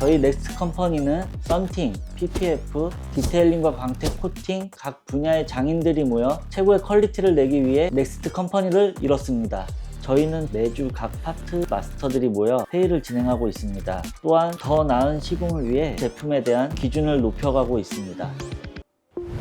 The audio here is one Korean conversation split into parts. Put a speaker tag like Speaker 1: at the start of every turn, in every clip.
Speaker 1: 저희 넥스트 컴퍼니는 썬팅, PPF, 디테일링과 광택 코팅 각 분야의 장인들이 모여 최고의 퀄리티를 내기 위해 넥스트 컴퍼니를 이뤘습니다. 저희는 매주 각 파트 마스터들이 모여 회의를 진행하고 있습니다. 또한 더 나은 시공을 위해 제품에 대한 기준을 높여가고 있습니다.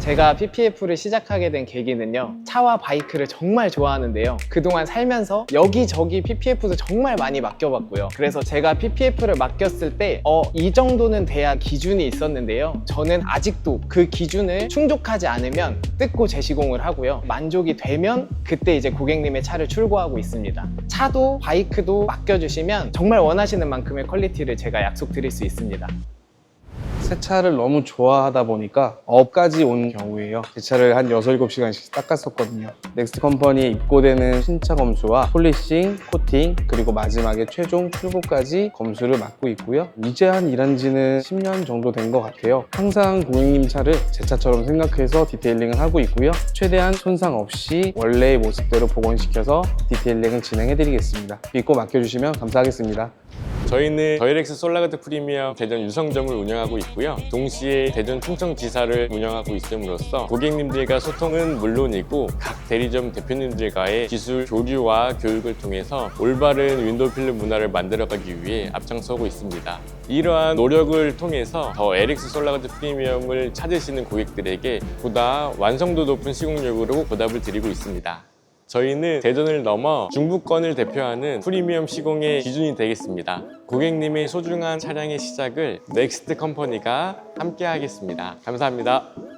Speaker 2: 제가 PPF를 시작하게 된 계기는요 차와 바이크를 정말 좋아하는데요. 그동안 살면서 여기저기 PPF도 정말 많이 맡겨봤고요. 그래서 제가 PPF를 맡겼을 때 어 이 정도는 돼야 기준이 있었는데요. 저는 아직도 그 기준을 충족하지 않으면 뜯고 재시공을 하고요. 만족이 되면 그때 이제 고객님의 차를 출고하고 있습니다. 차도 바이크도 맡겨주시면 정말 원하시는 만큼의 퀄리티를 제가 약속드릴 수 있습니다
Speaker 3: 새 차를 너무 좋아하다 보니까 업까지 온 경우에요. 제 차를 한 6, 7시간씩 닦았었거든요. 넥스트 컴퍼니에 입고되는 신차 검수와 폴리싱, 코팅, 그리고 마지막에 최종 출고까지 검수를 맡고 있고요. 이제 한 일한 지는 10년 정도 된 것 같아요. 항상 고객님 차를 제 차처럼 생각해서 디테일링을 하고 있고요. 최대한 손상 없이 원래의 모습대로 복원시켜서 디테일링을 진행해드리겠습니다. 믿고 맡겨주시면 감사하겠습니다.
Speaker 4: 저희는 더이렉스 솔라가드 프리미엄 대전 유성점을 운영하고 있고요. 동시에 대전 충청지사를 운영하고 있음으로써 고객님들과 소통은 물론이고 각 대리점 대표님들과의 기술 교류와 교육을 통해서 올바른 윈도우 필름 문화를 만들어가기 위해 앞장서고 있습니다. 이러한 노력을 통해서 더 LX 솔라가드 프리미엄을 찾으시는 고객들에게 보다 완성도 높은 시공력으로 보답을 드리고 있습니다. 저희는 대전을 넘어 중부권을 대표하는 프리미엄 시공의 기준이 되겠습니다. 고객님의 소중한 차량의 시작을 넥스트 컴퍼니가 함께 하겠습니다. 감사합니다.